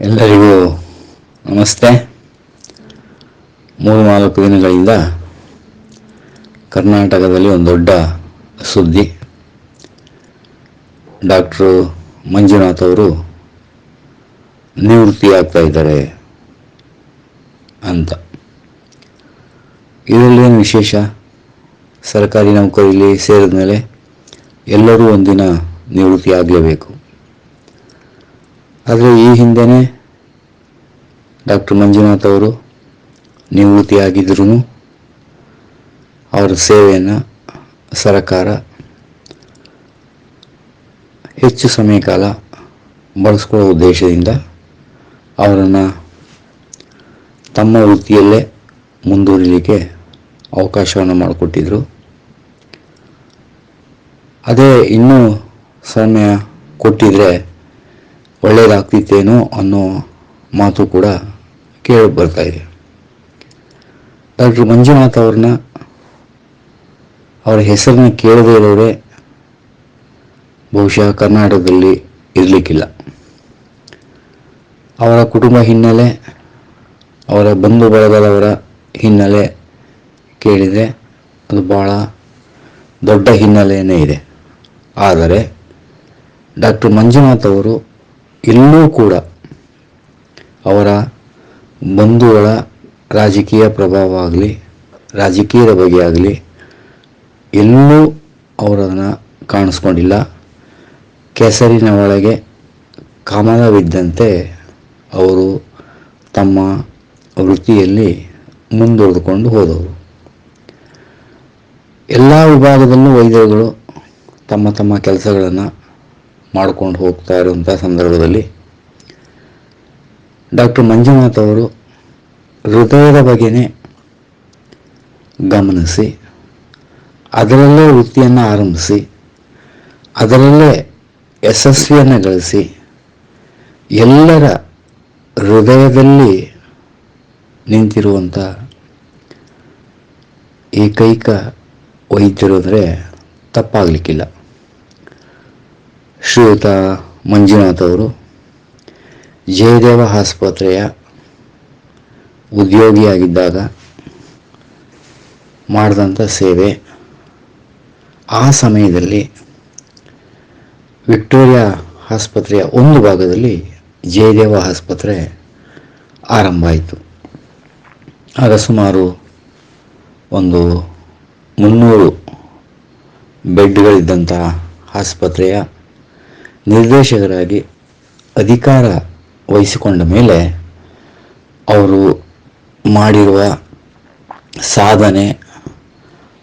ಎಲ್ಲರಿಗೂ ನಮಸ್ತೆ. ಮೂರು ನಾಲ್ಕು ದಿನಗಳಿಂದ ಕರ್ನಾಟಕದಲ್ಲಿ ಒಂದು ದೊಡ್ಡ ಸುದ್ದಿ. ಡಾಕ್ಟ್ರು ಮಂಜುನಾಥ್ ಅವರು ನಿವೃತ್ತಿ ಆಗ್ತಾ ಇದ್ದಾರೆ ಅಂತ. ಇದರಲ್ಲಿ ಏನು ವಿಶೇಷ? ಸರ್ಕಾರಿ ನೌಕರಿಯಲ್ಲಿ ಸೇರಿದ ಮೇಲೆ ಎಲ್ಲರೂ ಒಂದಿನ ನಿವೃತ್ತಿ ಆಗಲೇಬೇಕು. ಆದರೆ ಈ ಹಿಂದೆನೇ ಡಾಕ್ಟರ್ ಮಂಜುನಾಥ್ ಅವರು ನಿವೃತ್ತಿಯಾಗಿದ್ದರೂ ಅವರ ಸೇವೆಯನ್ನು ಸರಕಾರ ಹೆಚ್ಚು ಸಮಯ ಕಾಲ ಬಳಸ್ಕೊಳ್ಳೋ ಉದ್ದೇಶದಿಂದ ಅವರನ್ನು ತಮ್ಮ ವೃತ್ತಿಯಲ್ಲೇ ಮುಂದುವರಿಲಿಕ್ಕೆ ಅವಕಾಶವನ್ನು ಮಾಡಿಕೊಟ್ಟಿದ್ರು. ಅದೇ ಇನ್ನೂ ಸಮಯ ಕೊಟ್ಟಿದ್ರೆ ಒಳ್ಳೆಯದಾಗ್ತಿತ್ತೇನೋ ಅನ್ನೋ ಮಾತು ಕೂಡ ಕೇಳಿ ಬರ್ತಾ ಇದೆ. ಡಾಕ್ಟರ್ ಮಂಜುನಾಥ್ ಅವ್ರನ್ನ ಅವರ ಹೆಸರನ್ನ ಕೇಳದೇ ಇರೋರೆ ಬಹುಶಃ ಕರ್ನಾಟಕದಲ್ಲಿ ಇರಲಿಕ್ಕಿಲ್ಲ. ಅವರ ಕುಟುಂಬ ಹಿನ್ನೆಲೆ, ಅವರ ಬಂಧು ಬಳಗದವರ ಹಿನ್ನೆಲೆ ಕೇಳಿದರೆ ಅದು ಭಾಳ ದೊಡ್ಡ ಹಿನ್ನೆಲೆಯೇ ಇದೆ. ಆದರೆ ಡಾಕ್ಟರ್ ಮಂಜುನಾಥ್ ಅವರು ಎಲ್ಲೂ ಕೂಡ ಅವರ ಬಂಧುಗಳ ರಾಜಕೀಯ ಪ್ರಭಾವ ಆಗಲಿ, ರಾಜಕೀಯದ ಬಗ್ಗೆ ಆಗಲಿ ಎಲ್ಲೂ ಅವರನ್ನು ಕಾಣಿಸ್ಕೊಂಡಿಲ್ಲ. ಕೆಸರಿನ ಒಳಗೆ ಕಮಲವಿದ್ದಂತೆ ಅವರು ತಮ್ಮ ವೃತ್ತಿಯಲ್ಲಿ ಮುಂದುವರೆದುಕೊಂಡು ಹೋದವರು. ಎಲ್ಲ ವಿಭಾಗದಲ್ಲೂ ವೈದ್ಯರುಗಳು ತಮ್ಮ ತಮ್ಮ ಕೆಲಸಗಳನ್ನು ಮಾಡ್ಕೊಂಡು ಹೋಗ್ತಾ ಇರುವಂಥ ಸಂದರ್ಭದಲ್ಲಿ ಡಾಕ್ಟರ್ ಮಂಜುನಾಥ್ ಅವರು ಹೃದಯದ ಬಗ್ಗೆ ಗಮನಿಸಿ, ಅದರಲ್ಲೇ ವೃತ್ತಿಯನ್ನು ಆರಂಭಿಸಿ, ಅದರಲ್ಲೇ ಯಶಸ್ವಿಯನ್ನು ಗಳಿಸಿ, ಎಲ್ಲರ ಹೃದಯದಲ್ಲಿ ನಿಂತಿರುವಂಥ ಏಕೈಕ ವೈದ್ಯರು ಅಂದರೆ ತಪ್ಪಾಗಲಿಕ್ಕಿಲ್ಲ. ಶ್ರೀಯುತ ಮಂಜುನಾಥ್ ಅವರು, ಜಯದೇವ ಆಸ್ಪತ್ರೆಯ ಉದ್ಯೋಗಿಯಾಗಿದ್ದಾಗ ಮಾಡಿದಂಥ ಸೇವೆ ಆ ಸಮಯದಲ್ಲಿ ವಿಕ್ಟೋರಿಯಾ ಆಸ್ಪತ್ರೆಯ ಒಂದು ಭಾಗದಲ್ಲಿ ಜಯದೇವ ಆಸ್ಪತ್ರೆ ಆರಂಭ ಆಯಿತು. ಆಗ ಸುಮಾರು ಒಂದು ಮುನ್ನೂರು ಬೆಡ್ಗಳಿದ್ದಂಥ ಆಸ್ಪತ್ರೆಯ ನಿರ್ದೇಶಕರಾಗಿ ಅಧಿಕಾರ ವಹಿಸಿಕೊಂಡ ಮೇಲೆ ಅವರು ಮಾಡಿರುವ ಸಾಧನೆ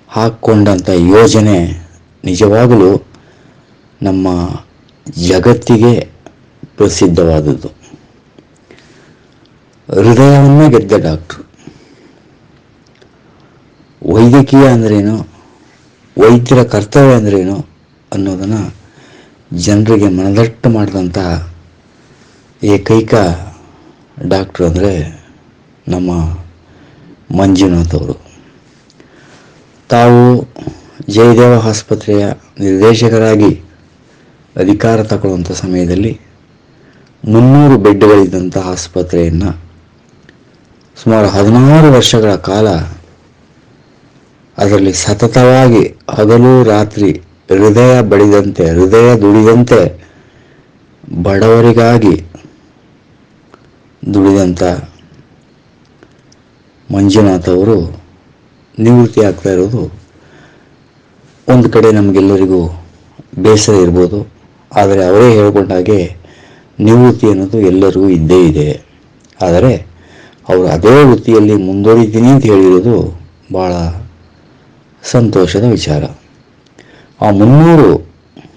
ಹಾಕ್ಕೊಂಡಂಥ ಯೋಜನೆ ನಿಜವಾಗಲೂ ನಮ್ಮ ಜಗತ್ತಿಗೆ ಪ್ರಸಿದ್ಧವಾದದ್ದು. ಹೃದಯವನ್ನೇ ಗೆದ್ದ ಡಾಕ್ಟ್ರು. ವೈದ್ಯಕೀಯ ಅಂದ್ರೇನು? ವೈದ್ಯರ ಕರ್ತವ್ಯ ಅಂದ್ರೇನು ಅನ್ನೋದನ್ನು ಜನರಿಗೆ ಮನದಟ್ಟು ಮಾಡಿದಂಥ ಏಕೈಕ ಡಾಕ್ಟ್ರು ಅಂದರೆ ನಮ್ಮ ಮಂಜುನಾಥ್ ಅವರು ತಾವು ಜಯದೇವ ಆಸ್ಪತ್ರೆಯ ನಿರ್ದೇಶಕರಾಗಿ ಅಧಿಕಾರ ತಗೊಳ್ಳುವಂಥ ಸಮಯದಲ್ಲಿ ಮುನ್ನೂರು ಬೆಡ್ಗಳಿದ್ದಂಥ ಆಸ್ಪತ್ರೆಯನ್ನು ಸುಮಾರು ಹದಿನಾರು ವರ್ಷಗಳ ಕಾಲ ಅದರಲ್ಲಿ ಸತತವಾಗಿ ಹಗಲು ರಾತ್ರಿ ಹೃದಯ ಬಡಿದಂತೆ, ಹೃದಯ ದುಡಿದಂತೆ ಬಡವರಿಗಾಗಿ ದುಡಿದಂಥ ಮಂಜುನಾಥ್ ಅವರು ನಿವೃತ್ತಿ ಆಗ್ತಾ ಇರೋದು ಒಂದು ಕಡೆ ನಮಗೆಲ್ಲರಿಗೂ ಬೇಸರ ಇರ್ಬೋದು. ಆದರೆ ಅವರೇ ಹೇಳ್ಕೊಂಡ ಹಾಗೆ ನಿವೃತ್ತಿ ಅನ್ನೋದು ಎಲ್ಲರಿಗೂ ಇದ್ದೇ ಇದೆ. ಆದರೆ ಅವರು ಅದೇ ವೃತ್ತಿಯಲ್ಲಿ ಮುಂದುವರಿತೀನಿ ಅಂತ ಹೇಳಿರೋದು ಭಾಳ ಸಂತೋಷದ ವಿಚಾರ. ಆ ಮುನ್ನೂರು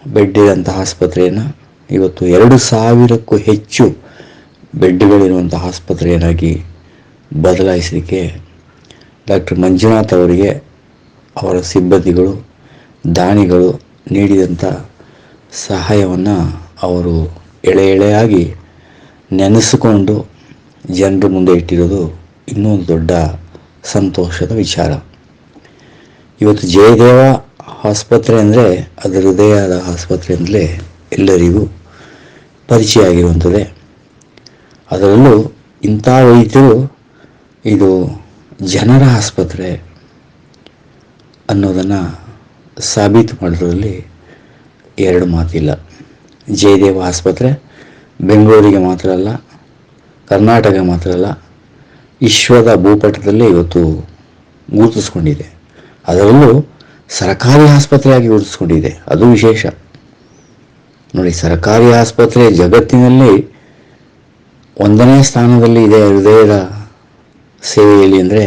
ಬೆಡ್ಡಿದಂಥ ಆಸ್ಪತ್ರೆಯನ್ನು ಇವತ್ತು ಎರಡು ಸಾವಿರಕ್ಕೂ ಹೆಚ್ಚು ಬೆಡ್ಗಳಿರುವಂಥ ಆಸ್ಪತ್ರೆಯನ್ನಾಗಿ ಬದಲಾಯಿಸಲಿಕ್ಕೆ ಡಾಕ್ಟರ್ ಮಂಜುನಾಥ್ ಅವರಿಗೆ ಅವರ ಸಿಬ್ಬಂದಿಗಳು, ದಾನಿಗಳು ನೀಡಿದಂಥ ಸಹಾಯವನ್ನು ಅವರು ಎಳೆ ಎಳೆಯಾಗಿ ನೆನೆಸಿಕೊಂಡು ಜನರ ಮುಂದೆ ಇಟ್ಟಿರೋದು ಇನ್ನೊಂದು ದೊಡ್ಡ ಸಂತೋಷದ ವಿಚಾರ. ಇವತ್ತು ಜಯದೇವ ಆಸ್ಪತ್ರೆ ಅಂದರೆ ಅದು ಹೃದಯದ ಆಸ್ಪತ್ರೆ ಅಂದಲೇ ಎಲ್ಲರಿಗೂ ಪರಿಚಯ ಆಗಿರುವಂಥದ್ದೇ ಅದರಲ್ಲೂ ಇಂಥ ವೈದ್ಯರು ಇದು ಜನರ ಆಸ್ಪತ್ರೆ ಅನ್ನೋದನ್ನು ಸಾಬೀತು ಮಾಡೋದ್ರಲ್ಲಿ ಎರಡು ಮಾತಿಲ್ಲ. ಜಯದೇವ ಆಸ್ಪತ್ರೆ ಬೆಂಗಳೂರಿಗೆ ಮಾತ್ರ ಅಲ್ಲ, ಕರ್ನಾಟಕ ಮಾತ್ರ ಅಲ್ಲ, ವಿಶ್ವದ ಭೂಪಟದಲ್ಲೇ ಇವತ್ತು ಗುರುತಿಸ್ಕೊಂಡಿದೆ. ಅದರಲ್ಲೂ ಸರ್ಕಾರಿ ಆಸ್ಪತ್ರೆಯಾಗಿ ಉಳಿಸ್ಕೊಂಡಿದೆ. ಅದು ವಿಶೇಷ. ನೋಡಿ, ಸರ್ಕಾರಿ ಆಸ್ಪತ್ರೆ ಜಗತ್ತಿನಲ್ಲಿ ಒಂದನೇ ಸ್ಥಾನದಲ್ಲಿ ಇದೆ ಹೃದಯದ ಸೇವೆಯಲ್ಲಿ ಅಂದರೆ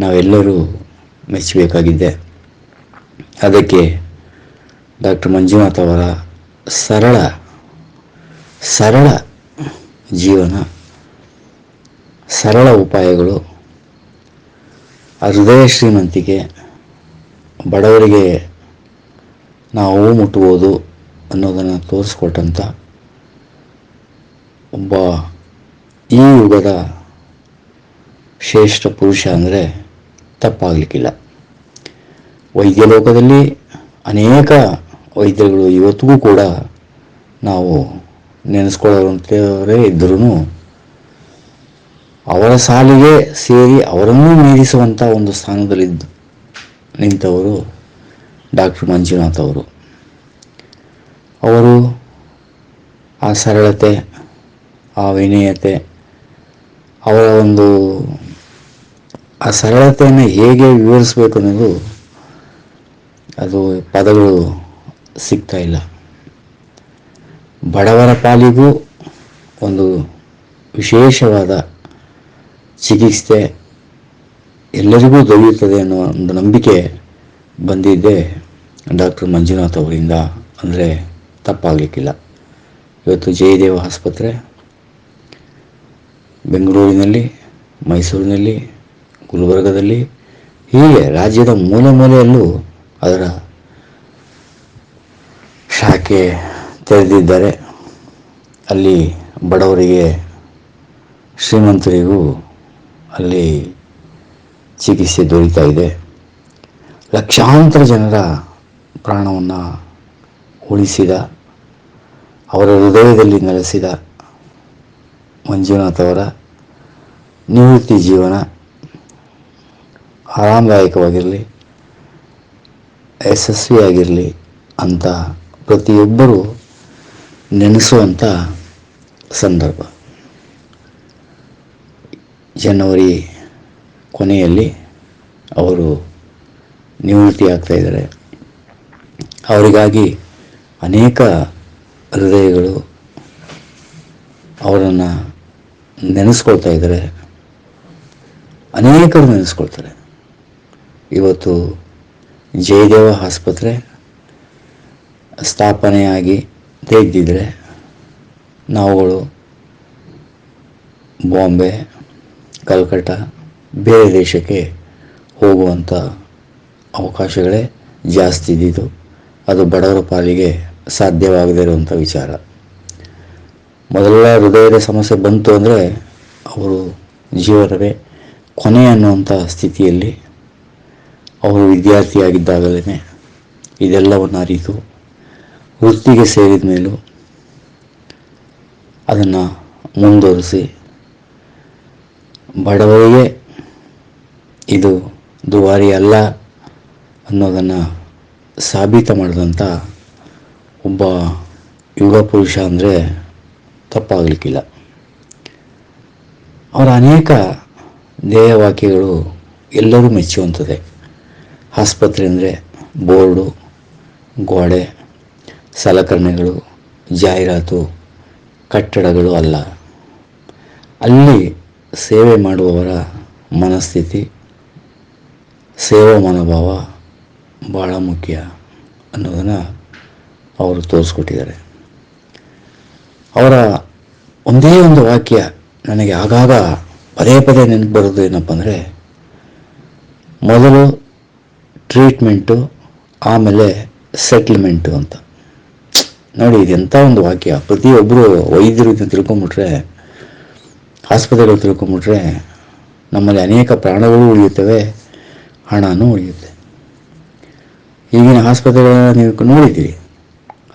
ನಾವೆಲ್ಲರೂ ಮೆಚ್ಚಬೇಕಾಗಿದ್ದೆ ಅದಕ್ಕೆ ಡಾಕ್ಟರ್ ಮಂಜುನಾಥ್ ಅವರ ಸರಳ ಸರಳ ಜೀವನ, ಸರಳ ಉಪಾಯಗಳು ಹೃದಯ ಶ್ರೀಮಂತಿಕೆ ಬಡವರಿಗೆ ನಾವು ಮುಟ್ಟುವುದು ಅನ್ನೋದನ್ನು ತೋರಿಸ್ಕೊಟ್ಟಂಥ ಒಬ್ಬ ಈ ಯುಗದ ಶ್ರೇಷ್ಠ ಪುರುಷ ಅಂದರೆ ತಪ್ಪಾಗಲಿಕ್ಕಿಲ್ಲ. ವೈದ್ಯ ಲೋಕದಲ್ಲಿ ಅನೇಕ ವೈದ್ಯರುಗಳು ಇವತ್ತಿಗೂ ಕೂಡ ನಾವು ನೆನೆಸ್ಕೊಳ್ಳೋಂಥವರೇ ಇದ್ದರೂ ಅವರ ಸಾಲಿಗೆ ಸೇರಿ ಅವರನ್ನೂ ಮೀರಿಸುವಂಥ ಒಂದು ಸ್ಥಾನದಲ್ಲಿದ್ದು ನಿಂತವರು ಡಾಕ್ಟರ್ ಮಂಜುನಾಥ್ ಅವರು. ಅವರು ಆ ಸರಳತೆ, ಆ ವಿನಯತೆ, ಅವರ ಒಂದು ಆ ಸರಳತೆಯನ್ನು ಹೇಗೆ ವಿವರಿಸಬೇಕು ಅನ್ನೋದು ಅದು ಪದಗಳು ಸಿಗ್ತಾ ಇಲ್ಲ. ಬಡವರ ಪಾಲಿಗೂ ಒಂದು ವಿಶೇಷವಾದ ಚಿಕಿತ್ಸೆ ಎಲ್ಲರಿಗೂ ದೊರೆಯುತ್ತದೆ ಅನ್ನೋ ಒಂದು ನಂಬಿಕೆ ಬಂದಿದ್ದೆ ಡಾಕ್ಟರ್ ಮಂಜುನಾಥ್ ಅವರಿಂದ. ಅಂದರೆ ತಪ್ಪಾಗಲಿಕ್ಕಿಲ್ಲ. ಇವತ್ತು ಜಯದೇವ ಆಸ್ಪತ್ರೆ, ಬೆಂಗಳೂರಿನಲ್ಲಿ, ಮೈಸೂರಿನಲ್ಲಿ, ಗುಲ್ಬರ್ಗದಲ್ಲಿ, ಹೀಗೆ ರಾಜ್ಯದ ಮೂಲೆ ಮೂಲೆಯಲ್ಲೂ ಅದರ ಶಾಖೆ ತೆರೆದಿದ್ದಾರೆ. ಅಲ್ಲಿ ಬಡವರಿಗೆ ಶ್ರೀಮಂತರಿಗೂ ಅಲ್ಲಿ ಚಿಕಿತ್ಸೆ ದೊರೀತಾ ಇದೆ. ಲಕ್ಷಾಂತರ ಜನರ ಪ್ರಾಣವನ್ನು ಉಳಿಸಿದ, ಅವರ ಹೃದಯದಲ್ಲಿ ನೆಲೆಸಿದ ಮಂಜುನಾಥ್ ಅವರ ನಿವೃತ್ತಿ ಜೀವನ ಆರಾಮದಾಯಕವಾಗಿರಲಿ, ಯಶಸ್ವಿಯಾಗಿರಲಿ ಅಂತ ಪ್ರತಿಯೊಬ್ಬರೂ ನೆನೆಸುವಂಥ ಸಂದರ್ಭ. ಜನವರಿ ಕೊನೆಯಲ್ಲಿ ಅವರು ನಿವೃತ್ತಿ ಆಗ್ತಾ ಇದ್ದಾರೆ. ಅವರಿಗಾಗಿ ಅನೇಕ ಹೃದಯಗಳು ಅವರನ್ನು ನೆನೆಸ್ಕೊಳ್ತಾ ಇದ್ದಾರೆ. ಅನೇಕರು ನೆನೆಸ್ಕೊಳ್ತಾರೆ. ಇವತ್ತು ಜಯದೇವ ಆಸ್ಪತ್ರೆ ಸ್ಥಾಪನೆಯಾಗಿ ತೆಗೆದಿದ್ದರೆ ನಾವುಗಳು ಬಾಂಬೆ, ಕಲ್ಕಟ್ಟ ಬೇರೆ ದೇಶಕ್ಕೆ ಹೋಗುವಂಥ ಅವಕಾಶಗಳೇ ಜಾಸ್ತಿ ಇದ್ದಿದ್ದು. ಅದು ಬಡವರ ಪಾಲಿಗೆ ಸಾಧ್ಯವಾಗದೇ ಇರುವಂಥ ವಿಚಾರ. ಮೊದಲೆಲ್ಲ ಹೃದಯದ ಸಮಸ್ಯೆ ಬಂತು ಅಂದರೆ ಅವರು ಜೀವನವೇ ಕೊನೆ ಅನ್ನುವಂಥ ಸ್ಥಿತಿಯಲ್ಲಿ ಅವರು ವಿದ್ಯಾರ್ಥಿಯಾಗಿದ್ದಾಗಲೇ ಇದೆಲ್ಲವನ್ನು ಅರಿತು ವೃತ್ತಿಗೆ ಸೇರಿದ ಮೇಲೂ ಅದನ್ನು ಮುಂದುವರಿಸಿ ಬಡವರಿಗೆ ಇದು ದುಬಾರಿ ಅಲ್ಲ ಅನ್ನೋದನ್ನು ಸಾಬೀತು ಮಾಡಿದಂಥ ಒಬ್ಬ ಯುವ ಪುರುಷ ಅಂದರೆ ತಪ್ಪಾಗಲಿಕ್ಕಿಲ್ಲ. ಅವರ ಅನೇಕ ಧ್ಯೇಯವಾಕ್ಯಗಳು ಎಲ್ಲರೂ ಮೆಚ್ಚುವಂಥದ್ದೇ ಆಸ್ಪತ್ರೆ ಅಂದರೆ ಬೋರ್ಡು, ಗೋಡೆ, ಸಲಕರಣೆಗಳು, ಜಾಹೀರಾತು, ಕಟ್ಟಡಗಳು ಅಲ್ಲ. ಅಲ್ಲಿ ಸೇವೆ ಮಾಡುವವರ ಮನಸ್ಥಿತಿ ಸೇವಾ ಮನೋಭಾವ ಭಾಳ ಮುಖ್ಯ ಅನ್ನೋದನ್ನು ಅವರು ತೋರಿಸ್ಕೊಟ್ಟಿದ್ದಾರೆ. ಅವರ ಒಂದೇ ಒಂದು ವಾಕ್ಯ ನನಗೆ ಆಗಾಗ ಪದೇ ಪದೇ ನೆನಪು ಬರೋದು ಏನಪ್ಪ ಅಂದರೆ, ಮೊದಲು ಟ್ರೀಟ್ಮೆಂಟು, ಆಮೇಲೆ ಸೆಟ್ಲ್ಮೆಂಟು ಅಂತ. ನೋಡಿ, ಇದೆಂಥ ಒಂದು ವಾಕ್ಯ. ಪ್ರತಿಯೊಬ್ಬರು ವೈದ್ಯರು ಇದನ್ನು ತಿಳ್ಕೊಂಬಿಟ್ರೆ ಆಸ್ಪತ್ರೆಗಳು ತಿಳ್ಕೊಂಬಿಟ್ರೆ, ನಮ್ಮಲ್ಲಿ ಅನೇಕ ಪ್ರಾಣಗಳು ಉಳಿಯುತ್ತವೆ. ಹಣನೂ ಉಳಿಯುತ್ತೆ ಈಗಿನ ಆಸ್ಪತ್ರೆಗಳನ್ನ ನೀವು ನೋಡಿದ್ದೀರಿ.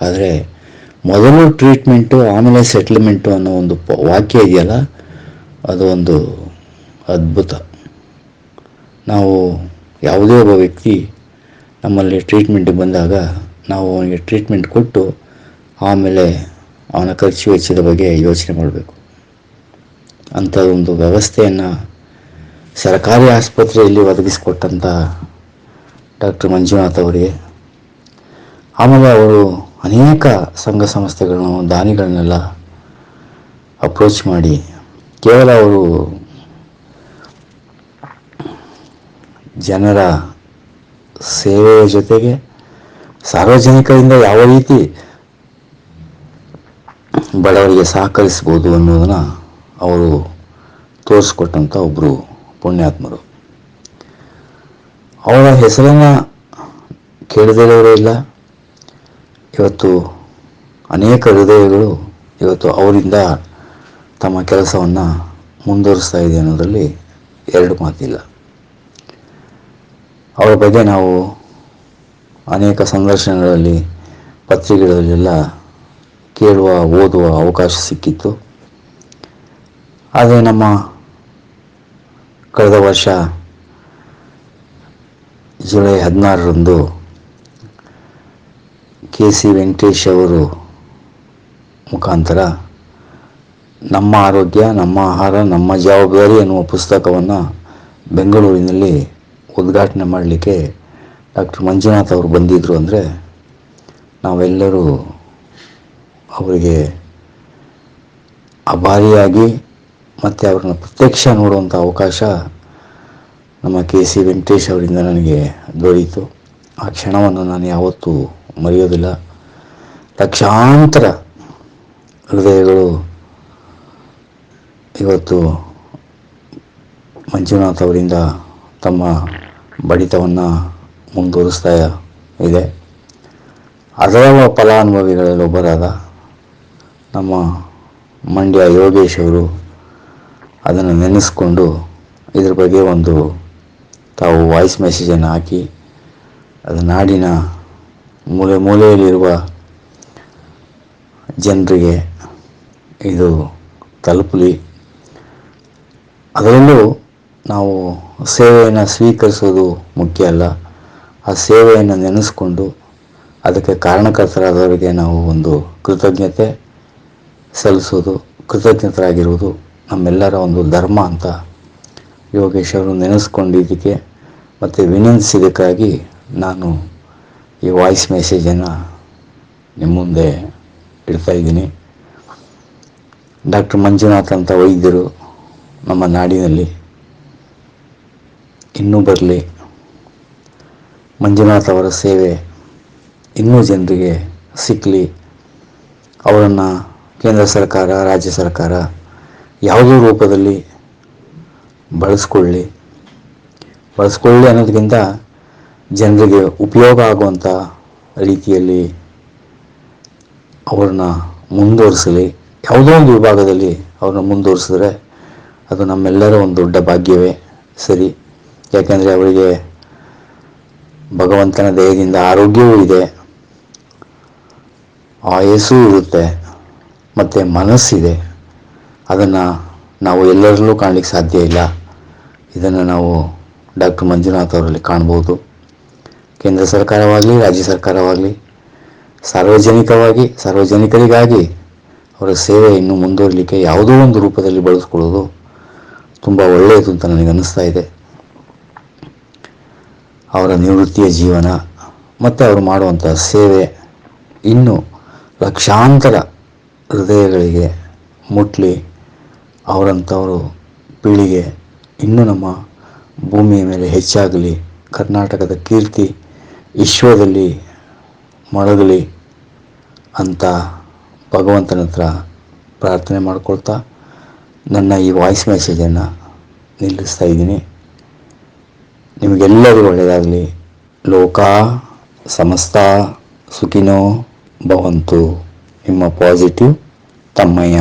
ಆದರೆ ಮೊದಲು ಟ್ರೀಟ್ಮೆಂಟು, ಆಮೇಲೆ ಸೆಟ್ಲ್ಮೆಂಟು ಅನ್ನೋ ಒಂದು ವಾಕ್ಯ ಇದೆಯಲ್ಲ, ಅದು ಒಂದು ಅದ್ಭುತ. ನಾವು ಯಾವುದೇ ಒಬ್ಬ ವ್ಯಕ್ತಿ ನಮ್ಮಲ್ಲಿ ಟ್ರೀಟ್ಮೆಂಟಿಗೆ ಬಂದಾಗ ನಾವು ಅವನಿಗೆ ಟ್ರೀಟ್ಮೆಂಟ್ ಕೊಟ್ಟು ಆಮೇಲೆ ಅವನ ಖರ್ಚು ವೆಚ್ಚದ ಬಗ್ಗೆ ಯೋಚನೆ ಮಾಡಬೇಕು. ಅಂಥ ಒಂದು ವ್ಯವಸ್ಥೆಯನ್ನು ಸರ್ಕಾರಿ ಆಸ್ಪತ್ರೆಯಲ್ಲಿ ಒದಗಿಸಿಕೊಟ್ಟಂಥ ಡಾಕ್ಟರ್ ಮಂಜುನಾಥ್ ಅವರಿಗೆ, ಆಮೇಲೆ ಅವರು ಅನೇಕ ಸಂಘ ಸಂಸ್ಥೆಗಳನ್ನು, ದಾನಿಗಳನ್ನೆಲ್ಲ ಅಪ್ರೋಚ್ ಮಾಡಿ ಕೇವಲ ಅವರು ಜನರ ಸೇವೆಯ ಜೊತೆಗೆ ಸಾರ್ವಜನಿಕರಿಂದ ಯಾವ ರೀತಿ ಬಡವರಿಗೆ ಸಹಕರಿಸ್ಬೋದು ಅನ್ನೋದನ್ನು ಅವರು ತೋರಿಸ್ಕೊಟ್ಟಂಥ ಒಬ್ಬರು ಪುಣ್ಯಾತ್ಮರು. ಅವರ ಹೆಸರನ್ನು ಕೇಳದಿರೋರೇ ಇಲ್ಲ. ಇವತ್ತು ಅನೇಕ ಹೃದಯಗಳು ಇವತ್ತು ಅವರಿಂದ ತಮ್ಮ ಕೆಲಸವನ್ನು ಮುಂದುವರಿಸ್ತಾ ಇದೆ ಅನ್ನೋದರಲ್ಲಿ ಎರಡು ಮಾತಿಲ್ಲ. ಅವರ ಬಗ್ಗೆ ನಾವು ಅನೇಕ ಸಂದರ್ಶನಗಳಲ್ಲಿ, ಪತ್ರಿಕೆಗಳಲ್ಲೆಲ್ಲ ಕೇಳುವ, ಓದುವ ಅವಕಾಶ ಸಿಕ್ಕಿತ್ತು. ಆದರೆ ನಮ್ಮ ಕಳೆದ ವರ್ಷ ಜುಲೈ ಹದಿನಾರರಂದು ಕೆ ಸಿ ವೆಂಕಟೇಶ್ ಅವರು ಮುಖಾಂತರ ನಮ್ಮ ಆರೋಗ್ಯ, ನಮ್ಮ ಆಹಾರ, ನಮ್ಮ ಜವಾಬ್ದಾರಿ ಎನ್ನುವ ಪುಸ್ತಕವನ್ನು ಬೆಂಗಳೂರಿನಲ್ಲಿ ಉದ್ಘಾಟನೆ ಮಾಡಲಿಕ್ಕೆ ಡಾಕ್ಟರ್ ಮಂಜುನಾಥ್ ಅವರು ಬಂದಿದ್ದರು ಅಂದರೆ ನಾವೆಲ್ಲರೂ ಅವರಿಗೆ ಅಭಾರಿಯಾಗಿ ಮತ್ತು ಅವ್ರನ್ನ ಪ್ರತ್ಯಕ್ಷ ನೋಡುವಂಥ ಅವಕಾಶ ನಮ್ಮ ಕೆ ಸಿ ವೆಂಕಟೇಶ್ ಅವರಿಂದ ನನಗೆ ದೊರೆಯಿತು ಆ ಕ್ಷಣವನ್ನು ನಾನು ಯಾವತ್ತೂ ಮರೆಯೋದಿಲ್ಲ. ಲಕ್ಷಾಂತರ ಹೃದಯಗಳು ಇವತ್ತು ಮಂಜುನಾಥ್ ಅವರಿಂದ ತಮ್ಮ ಬಡಿತವನ್ನು ಮುಂದುವರಿಸ್ತಾ ಇದೆ. ಅದರ ಫಲಾನುಭವಿಗಳಲ್ಲಿ ಒಬ್ಬರಾದ ನಮ್ಮ ಮಂಡ್ಯ ಯೋಗೇಶ್ ಅವರು ಅದನ್ನು ನೆನೆಸ್ಕೊಂಡು ಇದ್ರ ಬಗ್ಗೆ ಒಂದು ತಾವು ವಾಯ್ಸ್ ಮೆಸೇಜನ್ನು ಹಾಕಿ, ಅದು ನಾಡಿನ ಮೂಲೆ ಮೂಲೆಯಲ್ಲಿರುವ ಜನರಿಗೆ ಇದು ತಲುಪಲಿ. ಅದರಲ್ಲೂ ನಾವು ಸೇವೆಯನ್ನು ಸ್ವೀಕರಿಸೋದು ಮುಖ್ಯ ಅಲ್ಲ. ಆ ಸೇವೆಯನ್ನು ನೆನೆಸ್ಕೊಂಡು ಅದಕ್ಕೆ ಕಾರಣಕರ್ತರಾದವರಿಗೆ ನಾವು ಒಂದು ಕೃತಜ್ಞತೆ ಸಲ್ಲಿಸೋದು, ಕೃತಜ್ಞತರಾಗಿರುವುದು. ನಮ್ಮೆಲ್ಲರ ಒಂದು ಧರ್ಮ ಅಂತ ಯೋಗೇಶ್ ಅವರು ನೆನೆಸ್ಕೊಂಡಿದ್ದಕ್ಕೆ ಮತ್ತು ವಿನಂತಿಸಿದ್ದಕ್ಕಾಗಿ ನಾನು ಈ ವಾಯ್ಸ್ ಮೆಸೇಜನ್ನು ನಿಮ್ಮ ಮುಂದೆ ಇಡ್ತಾ ಇದ್ದೀನಿ. ಡಾಕ್ಟರ್ ಮಂಜುನಾಥ್ ಅಂತ ವೈದ್ಯರು ನಮ್ಮ ನಾಡಿನಲ್ಲಿ ಇನ್ನೂ ಬರಲಿ. ಮಂಜುನಾಥ್ ಅವರ ಸೇವೆ ಇನ್ನೂ ಜನರಿಗೆ ಸಿಕ್ಕಲಿ ಅವರನ್ನು ಕೇಂದ್ರ ಸರ್ಕಾರ, ರಾಜ್ಯ ಸರ್ಕಾರ ಯಾವುದೇ ರೂಪದಲ್ಲಿ ಬಳಸ್ಕೊಳ್ಳಿ. ಬಳಸ್ಕೊಳ್ಳಿ ಅನ್ನೋದಕ್ಕಿಂತ ಜನರಿಗೆ ಉಪಯೋಗ ಆಗುವಂಥ ರೀತಿಯಲ್ಲಿ ಅವ್ರನ್ನ ಮುಂದುವರಿಸಲಿ. ಯಾವುದೋ ಒಂದು ವಿಭಾಗದಲ್ಲಿ ಅವ್ರನ್ನ ಮುಂದುವರಿಸಿದ್ರೆ ಅದು ನಮ್ಮೆಲ್ಲರ ಒಂದು ದೊಡ್ಡ ಭಾಗ್ಯವೇ ಸರಿ. ಯಾಕೆಂದರೆ ಅವರಿಗೆ ಭಗವಂತನ ದಯದಿಂದ ಆರೋಗ್ಯವೂ ಇದೆ. ಆಯಸ್ಸೂ ಇರುತ್ತೆ. ಮತ್ತು ಮನಸ್ಸಿದೆ. ಅದನ್ನು ನಾವು ಎಲ್ಲರಲ್ಲೂ ಕಾಣಲಿಕ್ಕೆ ಸಾಧ್ಯ ಇಲ್ಲ. ಇದನ್ನು ನಾವು ಡಾಕ್ಟರ್ ಮಂಜುನಾಥ್ ಅವರಲ್ಲಿ ಕಾಣ್ಬೋದು. ಕೇಂದ್ರ ಸರ್ಕಾರವಾಗಲಿ, ರಾಜ್ಯ ಸರ್ಕಾರವಾಗಲಿ, ಸಾರ್ವಜನಿಕವಾಗಿ, ಸಾರ್ವಜನಿಕರಿಗಾಗಿ ಅವರ ಸೇವೆ ಇನ್ನು ಮುಂದುವರಲಿಕ್ಕೆ ಯಾವುದೋ ಒಂದು ರೂಪದಲ್ಲಿ ಬಳಸ್ಕೊಳ್ಳೋದು ತುಂಬ ಒಳ್ಳೆಯದು ಅಂತ ನನಗೆ ಅನ್ನಿಸ್ತಾ ಇದೆ. ಅವರ ನಿವೃತ್ತಿಯ ಜೀವನ ಮತ್ತು ಅವರು ಮಾಡುವಂಥ ಸೇವೆ ಇನ್ನೂ ಲಕ್ಷಾಂತರ ಹೃದಯಗಳಿಗೆ ಮುಟ್ಲಿ. ಅವರಂಥವರು ಪೀಳಿಗೆ ಇನ್ನೂ ನಮ್ಮ ಭೂಮಿಯ ಮೇಲೆ ಹೆಚ್ಚಾಗಲಿ, ಕರ್ನಾಟಕದ ಕೀರ್ತಿ ವಿಶ್ವದಲ್ಲಿ ಮೊಳಗಲಿ ಅಂತ ಭಗವಂತನ ಹತ್ರ ಪ್ರಾರ್ಥನೆ ಮಾಡಿಕೊಳ್ತಾ ನನ್ನ ಈ ವಾಯ್ಸ್ ಮೆಸೇಜನ್ನು ನಿಲ್ಲಿಸ್ತಾ ಇದ್ದೀನಿ. ನಿಮಗೆಲ್ಲರಿಗೂ ಒಳ್ಳೆಯದಾಗಲಿ. ಲೋಕ ಸಮಸ್ತ ಸುಖಿನೋ ಭವಂತು. ನಿಮ್ಮ ಪಾಸಿಟಿವ್ ತಮ್ಮಯ್ಯ.